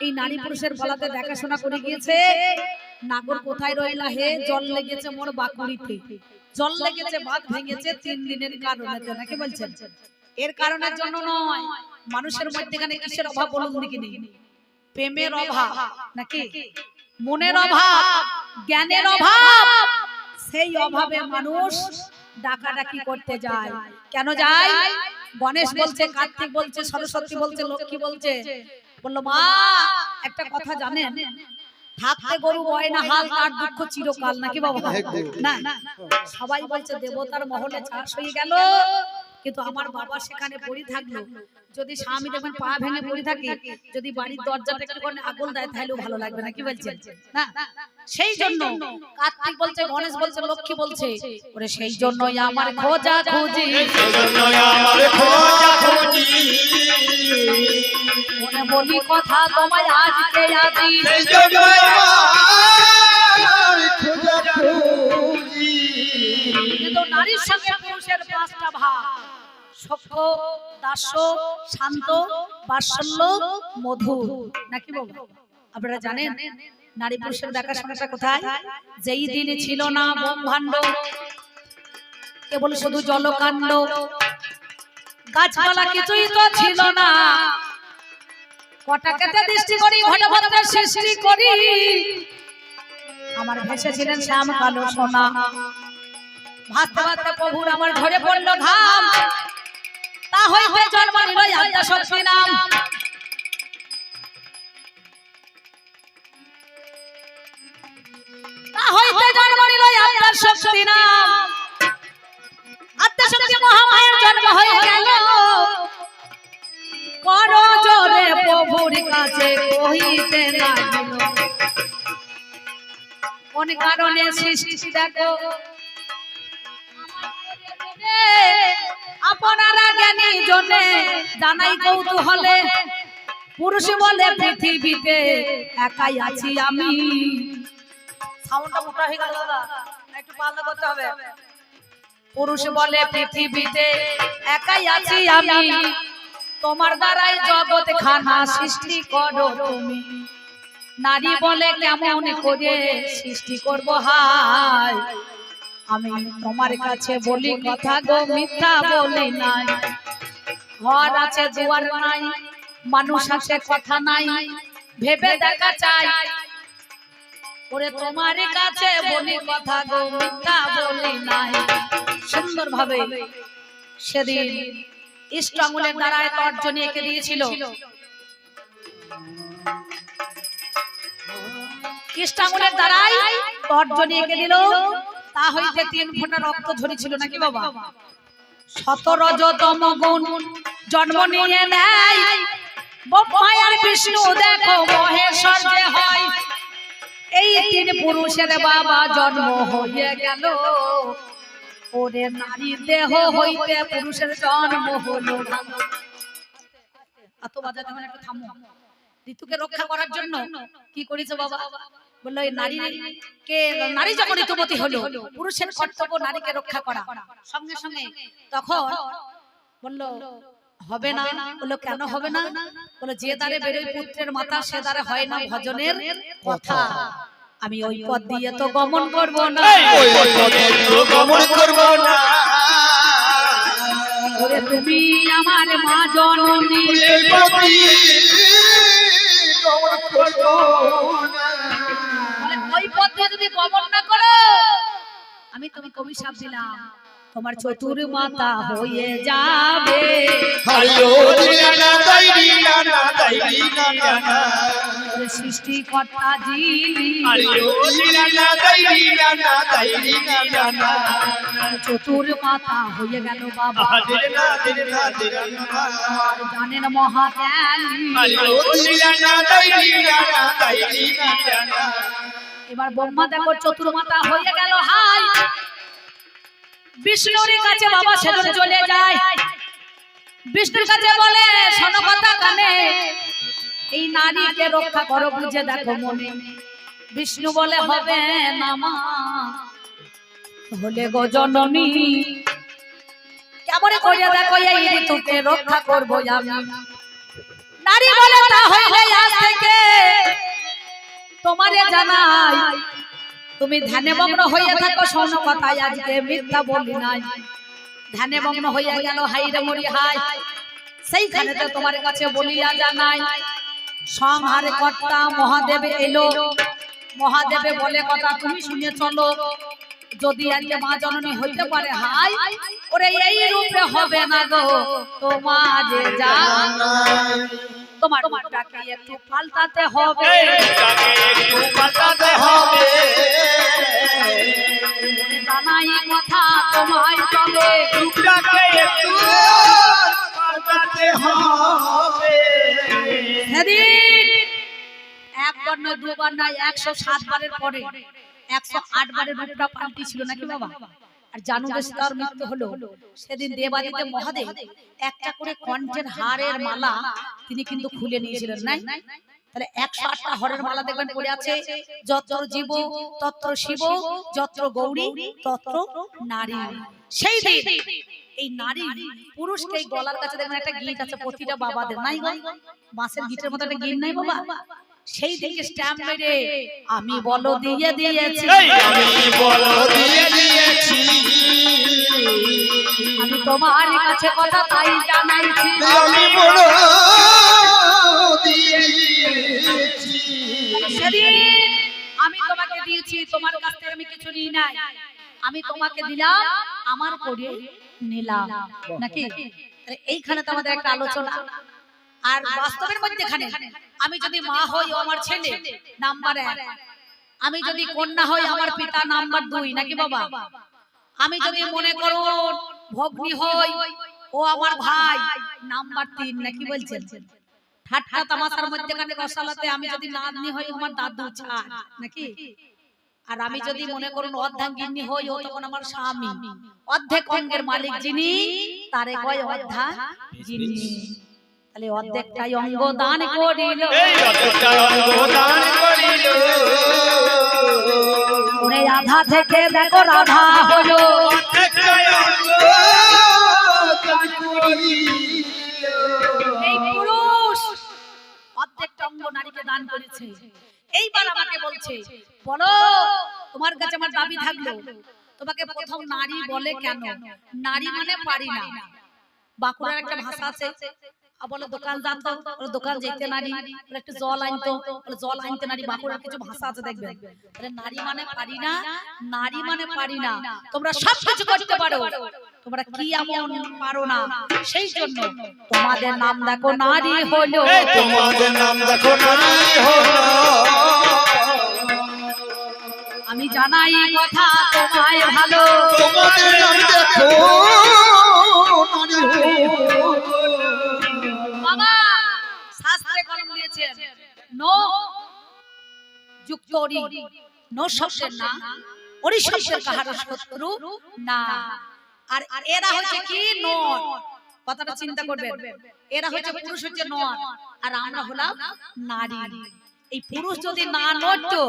এই নারী পুরুষের বলাতে দেখাশোনা করে গিয়েছে। নাগর কোথায় রইলা হে? জল লেগেছে মোর বাকুড়িতে। জল লেগেছে ভাত ভেঙেছে তিন দিনের কারণে নাকি বলছেন? এর কারণের জন্য নয়। মানুষের মধ্যেখানে কিসের অভাব বলুন দেখি নেই প্রেমের অভাব। নাকি? মনের অভাব। জ্ঞানের অভাব। সেই অভাবে মানুষ ডাকাডাকি করতে যায়। কেন যায়? গণেশ বলছে কার্তিক বলছে সরস্বতী বলছে লক্ষ্মী বলছে। বলল মা একটা কথা জানেন থাকতে গরু বয় না হাল তার দুঃখ চিরকাল নাকি বাবা? না সবাই বলছে দেবতার মহলে চাষ হয়ে গেল। কিন্তু আমার বাবা সেখানে পড়ে থাকল। যদি স্বামী দেখবেন পা ভেঙে পড়ে থাকে যদি বাড়ির দরজাটা একটু করে আগুন দেয় তাহলেও ভালো লাগবে না কি বলছেন? না সেই জন্য কার্তিক বলছে গণেশ বলছে লক্ষ্মী বলছে। ওরে সেই জন্যই আমার খোঁজা খুঁজি মনে কথা তোমায় আজকে আজি কিন্তু নারীর সঙ্গে পুরুষের পাঁচটা সক্ষ দাস্য শান্ত বাৎসল্য মধুর। নাকি বাবা আপনারা জানেন নারী পুরুষের দেখা দেখাশোনাটা কোথায়? যেই দিন ছিল না ব্রহ্মাণ্ড কেবল শুধু জলকাণ্ড। গাছপালা কিছুই তো ছিল না। কটাকেতে দৃষ্টি করি ঘটভদ্রের সৃষ্টি করি। আমার ভেসে ছিলেন শ্যাম কালো সোনা। ভাসতে ভাসতে প্রভুর আমার ঝরে পড়ল ঘাম। তা হইতে জন্ম নিল আদ্যা শক্তি নাম। তা হইতে জন্ম নিল আদ্যা শক্তি নাম। কহিতে লাগিল। কোন কারণে সৃষ্টি দেখো? আপনারা জ্ঞানী জনে জানাই কৌতূহলে পুরুষ বলে পৃথিবীতে একাই আছি আমি। সাউন্ডটা মোটা হয়ে গেল দাদা। একটু পাল্লা করতে হবে। পুরুষ বলে পৃথিবীতে একাই আছি আমি। তোমার দ্বারাই জগৎ খানা সৃষ্টি করো তুমি। নারী বলে কেমন করে সৃষ্টি করব হাই? আমি তোমার কাছে বলি কথা গো, মিথ্যা বলি নাই। ঘর আছে, দুয়ার নাই, মানুষ আছে, কথা নাই, ভেবে দেখা চাই। ওরে তোমার কাছে বলি কথা গো, মিথ্যা বলি নাই। সুন্দর ভাবে সেদিন ইষ্ট আঙুলের দ্বারায় তর্জনী এঁকে দিয়েছিল। ইষ্ট আঙুলের দ্বারাই তর্জনী এঁকে দিল। তা হইতে তিন ফোঁটা রক্ত ঝরেছিল নাকি বাবা? সতরজতম গুণ জন্ম নিয়ে নেয়। ব্রহ্মায়ার বিষ্ণু দেখো মহেশ্বর যে হয়। এই তিন পুরুষের বাবা জন্ম হয়ে গেল। ওরে দেহ হইতে পুরুষের জন্ম হলো এত একটু থামো। ঋতুকে রক্ষা করার জন্য কি বাবা? বলল নারী কে নারী যখন ঋতুমতি হলো, পুরুষের কর্তব্য নারীকে রক্ষা করা। সঙ্গে সঙ্গে তখন বলল, হবে না। বলল, কেন হবে না? বলল, যে দ্বারে বেরোয় পুত্রের মাথা সে দ্বারে হয় না ভজনের কথা। আমি ওই পথ দিয়ে তো গমন করব না। ওরে তুমি আমার মা জননী। ওই পথ দিয়ে যদি গমন না করো আমি তুমি কবি সাপ দিলাম। তোমার চতুর মাতা হয়ে যাবে। সৃষ্টিকর্তা চতুর হয়ে গেল বাবা। জানেন এবার ব্রহ্মা দেখো চতুর মাতা হয়ে গেল, হাই। বিষ্ণুর কাছে বাবা সেজন চলে যায়। বিষ্ণুর কাছে বলে, শোনো কথা কানে। এই নারীকে রক্ষা করো, বুঝে দেখো মনে। বিষ্ণু বলে, হবে না মা হলে গো জননী, কেমন করে দেখো এই ঋতুকে রক্ষা করব আমি? নারী বলে, তা হইলে আজ থেকে তোমারে জানাই। তুমি ধ্যানে মগ্ন হইয়া থাকো, শোন কথায় আজকে মিথ্যা বলি নাই। ধ্যানে মগ্ন হইয়া গেল হাই রে মরি হাই সেইখানে তো তোমার কাছে বলিয়া জানাই সংহার কর্তা মহাদেব এলো। মহাদেবে বলে কথা তুমি শুনে চলো। যদি আজকে মা জননী হইতে পারে হাই। ওরে এই রূপে হবে না গো। তোমার যা তোমার রূপটাকে একটু পাল্টাতে হবে। একটু পাল্টাতে হবে। জানাই কথা তোমায়। নয় দুবার নয় একশো সাত বারের পরে। একশো আট বারের রূপটা পাল্টি ছিল নাকি বাবা? আর জানু মৃত্যু হলো। সেদিন দেবাদিতে মহাদেব একটা করে কণ্ঠের হারের মালা তিনি কিন্তু খুলে নিয়েছিলেন, নাই? তাহলে একশো আটটা হরের মালা দেখবেন পড়ে আছে যত্র জীব তত্র শিব যত্র গৌরী তত্র নারী। সেই দিন এই নারী পুরুষকে এই গলার কাছে দেখবেন একটা গিট আছে প্রতিটা বাবাদের। নাই গো? বাঁশের গিটের মতো একটা গিট নাই বাবা? সেই দিকে স্ট্যাম্প মেরে আমি বলো দিয়ে দিয়েছি। আমি বলো দিয়ে দিয়েছি। আমি তোমার কাছে কথা তাই জানাইছি। আমি বলো দিয়ে আমি তোমাকে দিয়েছি, তোমার কাছ থেকে আমি কিছু নিই নাই। আমি তোমাকে দিলাম, আমার করে নিলাম। নাকি? এইখানে তো আমাদের একটা আলোচনা। আর বাস্তবের মধ্যে এখানে আমি যদি মা হই আমার ছেলে, নাম্বার এক। আমি যদি কন্যা হই আমার পিতা, নাম্বার দুই। নাকি বাবা? আমি যদি মনে করো ভগ্নি হই ও আমার ভাই, নাম্বার তিন। নাকি বলছেন? ঠাট্টা তামাশার মধ্যেখানে রসালাতে আমি যদি নাতনি হই আমার দাদু ছাড় নাকি? আর আমি যদি মনে করুন অর্ধাঙ্গিনী হই ও তখন আমার স্বামী। অর্ধেক অঙ্গের মালিক যিনি তারে কয় অর্ধা? যিনি। তাহলে অর্ধেকটাই অঙ্গ দান করিল। ওরে আধা থেকে দেখো রাধা হলো। একটাই অঙ্গ দান করিল। এই পুরুষ অর্ধেকটা অঙ্গ নারীকে দান করেছে। এইবার আমাকে বলছে বলো তোমার কাছে আমার দাবি থাকল। তোমাকে প্রথম নারী বলে কেন? নারী মানে পারি না। বাঁকুড়ার একটা ভাষা আছে। বলে দোকান জানতো বলে দোকান যেতে নারী বলে একটু জল আনতো বলে জল আনতে নারী বাঁকুড়ার কিছু ভাষা আছে দেখবেন বলে নারী মানে পারি না নারী মানে পারি না। তোমরা সব কিছু করতে পারো। তোমরা কি এমন পারো না? সেই জন্য তোমাদের নাম দেখো নারী হলো। তোমাদের নাম দেখো নারী হলো। আমি জানাই কথা তোমায় ভালো। তোমাদের নাম দেখো নারী হলো। বাবা শাস্ত্রে কলম দিয়েছেন নো যুক্ত অরি নো শব্দের না অরি শব্দের কাহার শত্রু না। আর এরা হচ্ছে কি নর? কথাটা চিন্তা করবেন। এরা হচ্ছে পুরুষ হচ্ছে নর। আর আমরা হলাম নারী। এই পুরুষ যদি না নড়তো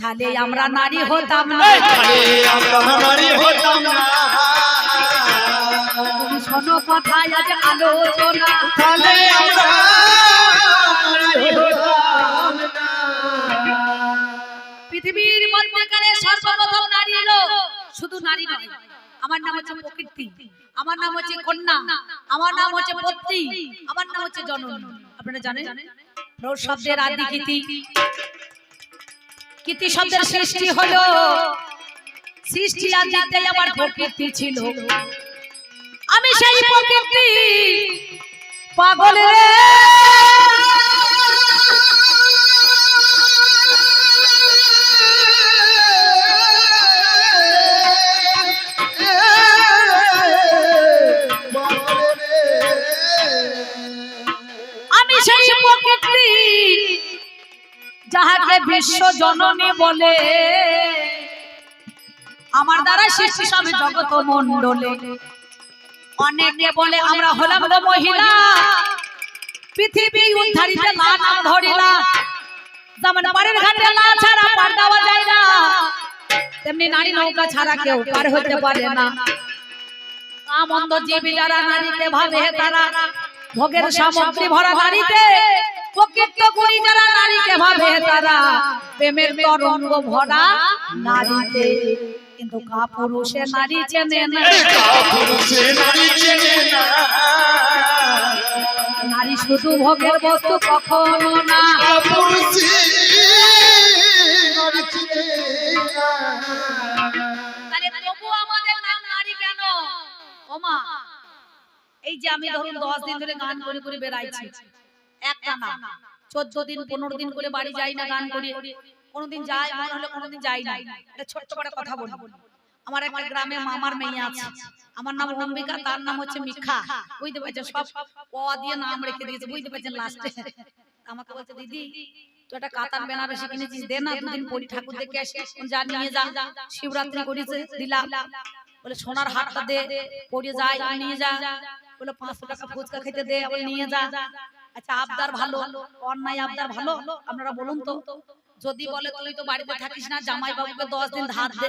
তাহলে আমরা নারী হতাম না। তাহলে আমরা নারী হতাম না। শোনো কথায় আজ আলোচনা। তাহলে আমরা নারী হতাম না। পৃথিবীর মধ্যেখানে সর্বপ্রথম নারী এলো শুধু নারী নয়। আমার নাম হচ্ছে প্রকৃতি আমার নাম হচ্ছে কন্যা আমার নাম হচ্ছে পত্নী আমার নাম হচ্ছে জননী। আপনারা জানেন? শব্দের আদি কীতি কীতি শব্দের সৃষ্টি হলো। সৃষ্টি আদিতে আমার প্রকৃতি ছিল। আমি সেই প্রকৃতি। পাগল রে বিশ্ব জননী বলে। আমার দ্বারা সৃষ্টি সবে জগত মন্ডলে অনেকে বলে, আমরা হলাম গো মহিলা। পৃথিবী উদ্ধারিতে লা নাম ধরিলা। যেমন পাড়ের ঘাটে লা ছাড়া পার দেওয়া যায় না, তেমনি নারী নৌকা ছাড়া কেউ পার হতে পারে না। কামন্দ জীবী যারা নারীতে ভাবে তারা ভোগের সামগ্রী ভরা নারীতে প্রকৃত গুণী যারা নারীকে ভাবে তারা প্রেমের তরঙ্গ ভরা নারীতে। কিন্তু কাপুরুষে নারী চেনে না। পুরুষে নারী চেনে না। নারী শুধু ভোগের বস্তু কখনো না। পুরুষে নারী চেনে না। তবু আমাদের নাম নারী কেন? ওমা এই যে আমি ধরুন দশ দিন ধরে গান করে করে বেড়াইছি। করে। বলি। আমাকে বলছে, দিদি একটা কাতার বেনারসি কিনেছিস, দে না, দুদিন ঠাকুর যা নিয়ে যা। শিবরাত্রি করেছে দিলাম বলে, সোনার হারটা দে নিয়ে যা। বলে, পাঁচশো টাকা ফুচকা খেতে দে আবার নিয়ে যা। আচ্ছা আবদার ভালো অন্যায় আবদার ভালো আপনারা বলুন তো। যদি বলে তুই তো বাড়িতে থাকিস না জামাই বাবুকে দশ দিন ধার দে।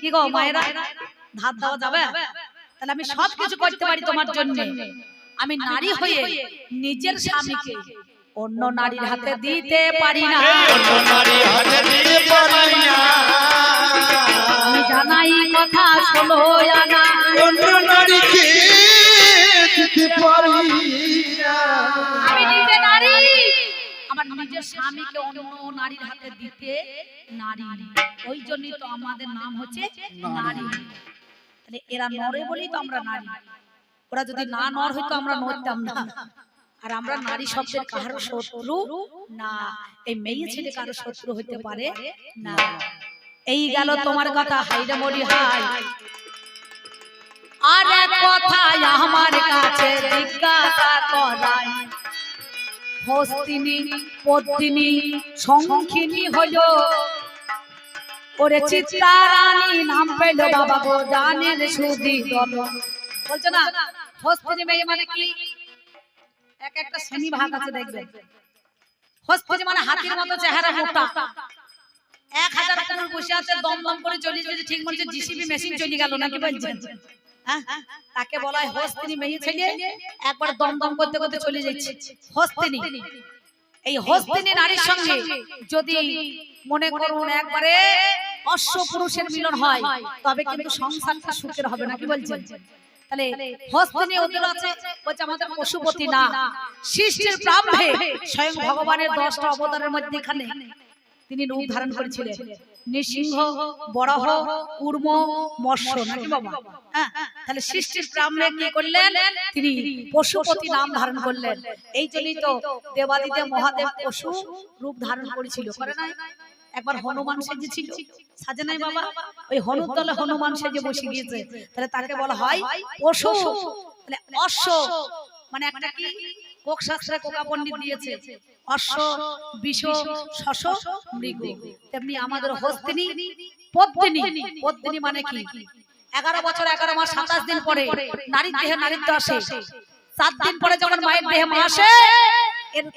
কি গো মায়েরা? ধার দেওয়া যাবে? তাহলে আমি সব কিছু করতে পারি তোমার জন্য। আমি নারী হয়ে নিজের স্বামীকে অন্য নারীর হাতে দিতে পারি না। অন্য নারী হাতে দিয়ে পারি না। আমি জানাই কথা শোনো আনা অন্য নারীকে দিতে পারি আমি নিজে নারী। আমার নিজের স্বামীকে অন্য নারীর হাতে দিতে নারী। ওই জন্যই তো আমাদের নাম হচ্ছে নারী। তাহলে এরা নরে বলেই তো আমরা নারী। ওরা যদি না নর হইতো আমরা নড়তাম না। আর আমরা নারী শব্দের কারও শত্রু না। এই মেয়ে ছেলে কারও শত্রু হইতে পারে না। এই গেল তোমার কথা হাইরে মরি হাই আর কথাই আমার কাছে জিজ্ঞাসা করাই হস্তিনী, পদ্মিনী সংখিনী ওরে নাম পেল বাবা গো জানের সুদি না, হস্তিনী মেয়ে মানে কি? এক একটা শ্রেণি ভাগ আছে দেখবেন। হস্তিনী মানে হাতির মতো চেহারা মোটা এক হাজার বসে আছে দম দম করে চলে ঠিক জিসিবি মেশিন চলে গেল, নাকি বলছেন? তাকে বলা হয় হস্তিনী মেয়ে ছেলে একবার দম দম করতে করতে চলে যাচ্ছে। হস্তিনী। এই হস্তিনী নারীর সঙ্গে যদি মনে করুন একবারে অশ্ব পুরুষের মিলন হয় তবে কিন্তু সংসারটা সুখের হবে না কি বলছেন? তাহলে হস্তিনী ওদের আছে বলছে আমাদের পশুপতি না। সৃষ্টির প্রারম্ভে স্বয়ং ভগবানের দশটা অবতারের মধ্যে এখানে তিনি রূপ ধারণ করেছিলেন। নৃসিংহ বরাহ কুর্ম মৎস্য নাকি বাবা? হ্যাঁ তাহলে সৃষ্টির প্রারম্ভে কি করলেন? তিনি পশুপতি নাম ধারণ করলেন। এই জন্যই তো দেবাদিদেব মহাদেব পশু রূপ ধারণ করেছিল। করে না একবার হনুমান সেজেছিল। সাজে নাই বাবা? ওই হনুর দলে হনুমান সেজে বসে গিয়েছে। তাহলে তাকে বলা হয় পশু। তাহলে অশ্ব। মানে একটা কি? কোক শাস্ত্রে কোকা পণ্ডিত দিয়েছে। অশ্ব, বিষ, শশ, মৃগ। তেমনি আমাদের হস্তিনী, পদ্মিনী। পদ্মিনী মানে কি? এগারো বছর, এগারো মাস, সাতাশ দিন পরে নারীর দেহে নারীত্ব আসে। সাত দিন পরে যখন মায়ের দেহে মা আসে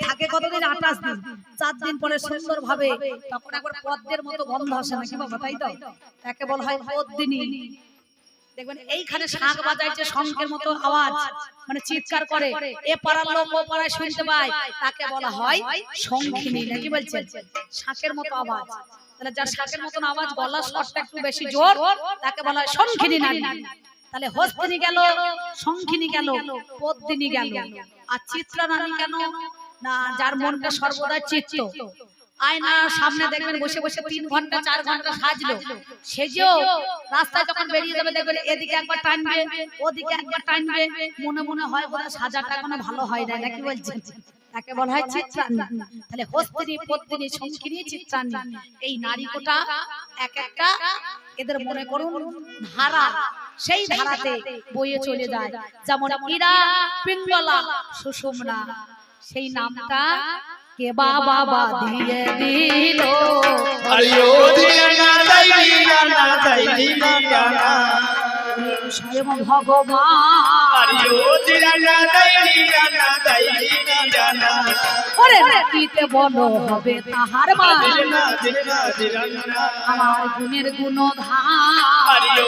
থাকে কতদিন? আঠাশ দিন। চার দিন পরে সুন্দর ভাবে পদ্মের মতো গন্ধ তাই তো? তাকে হয় দেখবেন এইখানে শাঁখ বাজাইছে শঙ্খের মতো আওয়াজ মানে চিৎকার করে এ পাড়ার লোক ও পাড়ায় শুনতে পায় তাকে বলা হয় শঙ্খিনী নাকি শাঁখের মতো আওয়াজ। তাহলে যার শাঁখের মতন আওয়াজ গলা স্বরটা একটু বেশি জোর তাকে বলা হয় শঙ্খিনী নারী। তাহলে হস্তিনী গেল শঙ্খিনী গেল পদ্মিনী গেল আর চিত্রা রানী কেন? না যার মনটা সর্বদা চিত্ত। আয়নার সামনে দেখবেন বসে বসে তিন ঘণ্টা চার ঘণ্টা সাজলো। সেজেও রাস্তায় যখন বেরিয়ে যাবে দেখবেন এদিকে একবার টানবে ওদিকে একবার টানবে মনে মনে হয় বোধহয় সাজাটা এখনও ভালো হয় না নাকি বলছেন? তাকে বলা হয় চিত্রাঙ্গী তাহলে হস্তিনী পত্নী সংকিনী চিত্রাঙ্গী এই নারী কোটা এক একটা এদের মনে করুন ধারা। সেই ধারাতে বইয়ে চলে যায়। যেমন ইরা পিঙ্গলা সুষুমনা। সেই নামটা কে বাবা বা দিল স্বয়ং ভগবান ওরে নাকিতে বলো হবে তাহার মা আমার গুণের গুণধান আরিও